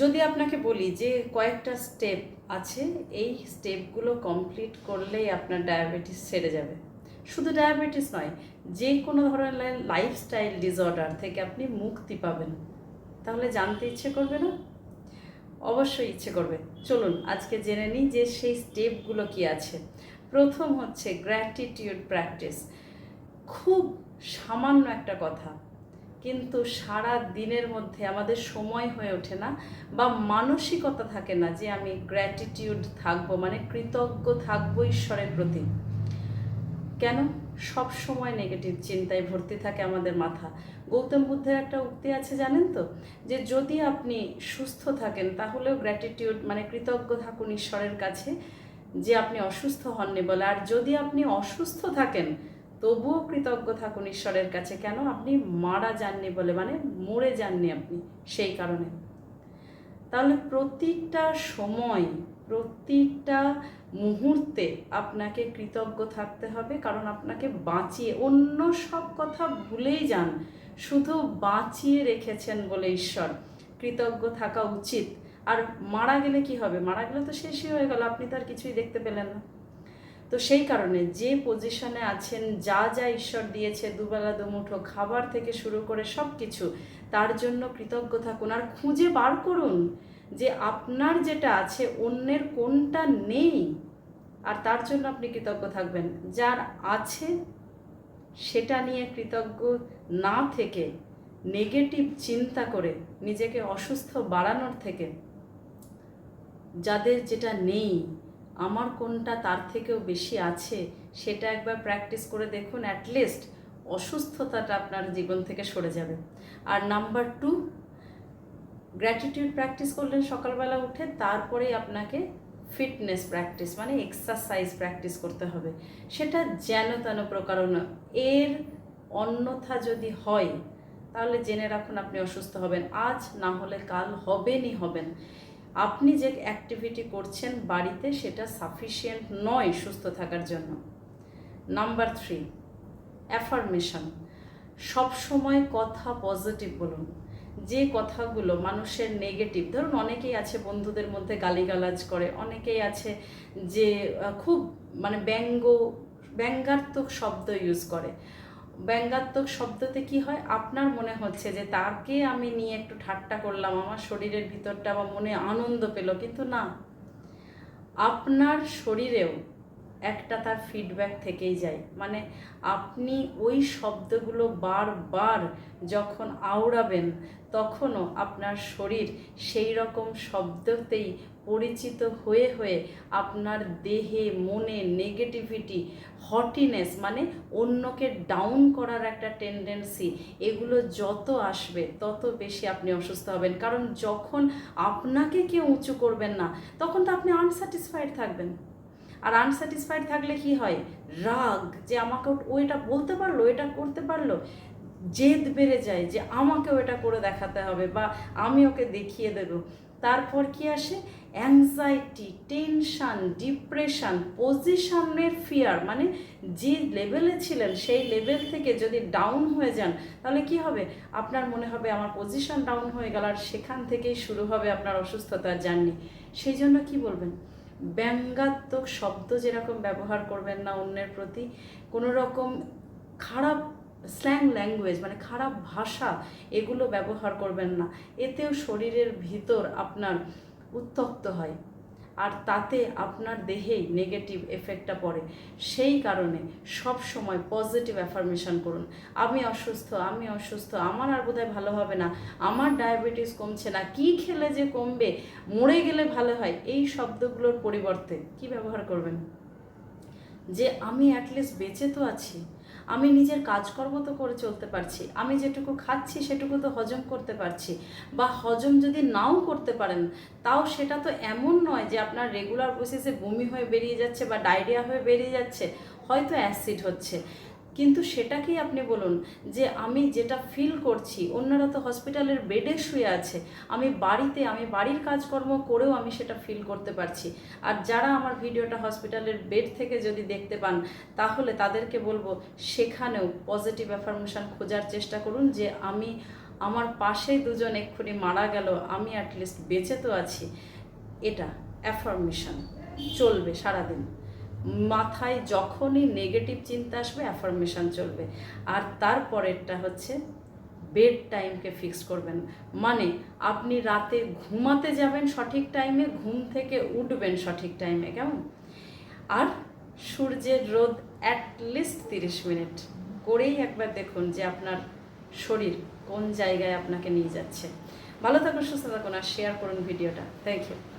যদি আপনাকে বলি যে কয়েকটা স্টেপ আছে, এই স্টেপগুলো কমপ্লিট করলেই আপনার ডায়াবেটিস সেরে যাবে। শুধু ডায়াবেটিস নয়, যে কোনো ধরনের লাইফস্টাইল ডিসঅর্ডার থেকে আপনি মুক্তি পাবেন। তাহলে জানতে ইচ্ছে করবে না? অবশ্যই ইচ্ছে করবে। চলুন, আজকে জেনে নিই যে সেই স্টেপগুলো কি আছে। প্রথম হচ্ছে গ্র্যাটিটিউড প্র্যাকটিস খুব সামান্য একটা কথা। কিন্তু সারা দিনের মধ্যে আমাদের সময় হয়ে ওঠে না বা মানসিকতা থাকে না যে আমি গ্র্যাটিটিউড থাকব মানে কৃতজ্ঞ থাকব ঈশ্বরের প্রতি। কেন? সব সময় নেগেটিভ চিন্তায় ভর্তি থাকে আমাদের মাথা। গৌতম বুদ্ধের একটা উক্তি আছে জানেন তো? যে যদি আপনি সুস্থ থাকেন, তাহলেও গ্র্যাটিটিউড মানে কৃতজ্ঞ থাকুন ঈশ্বরের কাছে যে আপনি অসুস্থ হননি বলে। আর যদি আপনি অসুস্থ থাকেন তবুও কৃতজ্ঞ থাকুন ঈশ্বরের কাছে। কেন? আপনি মারা যাননি বলে মানে মরে যাননি আপনি সেই কারণে। তাহলে প্রতিটা সময়, প্রতিটা মুহূর্তে আপনাকে কৃতজ্ঞ থাকতে হবে, কারণ আপনাকে বাঁচিয়ে, অন্য সব কথা ভুলেই যান। শুধু বাঁচিয়ে রেখেছেন বলে ঈশ্বর। কৃতজ্ঞ থাকা উচিত। আর মারা গেলে কি হবে? মারা গেলে তো শেষই হয়ে গেল, আপনি তার কিছুই দেখতে পেলেন না। তো সেই কারণে যে পজিশনে আছেন, যা যা ঈশ্বর দিয়েছে, দুবেলা, দুমুঠো খাবার থেকে শুরু করে সব কিছু তার জন্য কৃতজ্ঞ থাকুন। আর খুঁজে বার করুন যে আপনার যেটা আছে, অন্যের কোনটা নেই, আর তার জন্য আপনি কৃতজ্ঞ থাকবেন। যার আছে, সেটা নিয়ে কৃতজ্ঞ না থেকে নেগেটিভ চিন্তা করে নিজেকে অসুস্থ বাড়ানোর থেকে, যাদের যেটা নেই আমার কোনটা তার থেকেও বেশি আছে, সেটা একবার প্র্যাকটিস করে দেখুন অ্যাটলিস্ট অসুস্থতাটা আপনার জীবন থেকে সরে যাবে। আর নাম্বার টু গ্র্যাটিটিউড প্র্যাকটিস করলেন সকালবেলা উঠে, তারপরেই আপনাকে ফিটনেস প্র্যাকটিস মানে এক্সারসাইজ প্র্যাকটিস করতে হবে। সেটা যেন তেন প্রকারণ এর অন্যথা যদি হয়, তাহলে জেনে রাখুন আপনি অসুস্থ হবেন। আজ না হলে কাল হবেনই হবেন। আপনি যে অ্যাক্টিভিটি করছেন বাড়িতে সেটা সাফিসিয়েন্ট নয় সুস্থ থাকার জন্য। নাম্বার থ্রি অ্যাফার্মেশন সবসময় কথা পজিটিভ বলুন। যে কথাগুলো মানুষের নেগেটিভ ধরুন অনেকেই আছে বন্ধুদের মধ্যে গালিগালাজ করে, অনেকেই আছে যে খুব মানে ব্যঙ্গ ব্যঙ্গাত্মক শব্দ ইউজ করে। ব্যঙ্গাত্মক শব্দতে কি হয়? আপনার মনে হচ্ছে যে তাকে আমি নিয়ে একটু ঠাট্টা করলাম, আমার শরীরের ভিতরটা আমার মনে আনন্দ পেল, কিন্তু না। আপনার শরীরেও একটা তার ফিডব্যাক থেকেই যায়। মানে আপনি ওই শব্দগুলো বারবার যখন আওড়াবেন, তখনও আপনার শরীর সেই রকম শব্দতেই পরিচিত হয়ে হয়ে আপনার দেহে, মনে নেগেটিভিটি হটিনেস মানে অন্যকে ডাউন করার একটা টেন্ডেন্সি এগুলো যত আসবে তত বেশি আপনি অসুস্থ হবেন। কারণ যখন আপনাকে কেউ উঁচু করবেন না, তখন তো আপনি আনস্যাটিসফাইড থাকবেন। আর আনস্যাটিসফাইড থাকলে কি হয়? রাগ, যে আমাকে ও- এটা বলতে পারল এটা করতে পারল, জেদ বেড়ে যায় যে আমাকেও এটা করে দেখাতে হবে বা আমি ওকে দেখিয়ে দেবো। তারপর কি আসে? অ্যাংজাইটি টেনশান ডিপ্রেশন পজিশনের ফিয়ার মানে যে লেভেলে ছিলেন, সেই লেভেল থেকে যদি ডাউন হয়ে যান, তাহলে কি হবে? আপনার মনে হবে আমার পজিশন ডাউন হয়ে গেল আর সেখান থেকেই শুরু হবে আপনার অসুস্থতার জার্নি সেই জন্য কি বলবেন? ব্যঙ্গাত্মক শব্দ যেরকম ব্যবহার করবেন না অন্যের প্রতি কোনো রকম খারাপ স্ল্যাং ল্যাঙ্গুয়েজ মানে খারাপ ভাষা, এগুলো ব্যবহার করবেন না। এতেও শরীরের ভিতর আপনার উত্তপ্ত হয়। আর তাতে আপনার দেহেই নেগেটিভ এফেক্টটা পড়ে। সেই কারণে সব সময় পজিটিভ অ্যাফার্মেশন করুন। আমি অসুস্থ আমি অসুস্থ, আমার আর বোধহয় ভালো হবে না, আমার ডায়াবেটিস কমছে না, কি খেলে যে কমবে, মরে গেলে ভালো হয়, এই শব্দগুলোর পরিবর্তে কি ব্যবহার করবেন? যে আমি অ্যাটলিস্ট বেঁচে তো আছি, আমি নিজের কাজকর্ম তো করে চলতে পারছি, আমি যেটুকু খাচ্ছি সেটুকু তো হজম করতে পারছি, বা হজম যদি নাও করতে পারেন, তাও সেটা তো এমন নয় যে আপনার রেগুলার প্রসেসে বমি হয়ে বেরিয়ে যাচ্ছে বা ডায়রিয়া হয়ে বেরিয়ে যাচ্ছে, হয়তো অ্যাসিড হচ্ছে। কিন্তু সেটাকেই আপনি বলুন যে আমি যেটা ফিল করছি, অন্যরা তো হসপিটালের বেডে শুয়ে আছে, আমি বাড়িতে, আমি বাড়ির কাজকর্ম করেও আমি সেটা ফিল করতে পারছি। আর যারা আমার ভিডিওটা হসপিটালের বেড থেকে যদি দেখতে পান, তাহলে তাদেরকে বলব সেখানেও পজিটিভ অ্যাফার্মেশন খোঁজার চেষ্টা করুন যে আমি, আমার পাশেই দুজন এক্ষুনি মারা গেল, আমি অ্যাটলিস্ট বেঁচে তো আছি। এটা অ্যাফার্মেশন চলবে সারাদিন। মাথায় যখনই নেগেটিভ চিন্তা আসবে অ্যাফার্মেশন চলবে। আর তারপরেরটা হচ্ছে বেড টাইমকে ফিক্স করবেন। মানে আপনি রাতে ঘুমাতে যাবেন সঠিক টাইমে ঘুম থেকে উঠবেন সঠিক টাইমে কেমন? আর সূর্যের রোদ অ্যাটলিস্ট তিরিশ মিনিট। করেই একবার দেখুন যে আপনার শরীর কোন জায়গায় আপনাকে নিয়ে যাচ্ছে। ভালো থাকুন, সুস্থ থাকুন, আর শেয়ার করুন ভিডিওটা থ্যাংক ইউ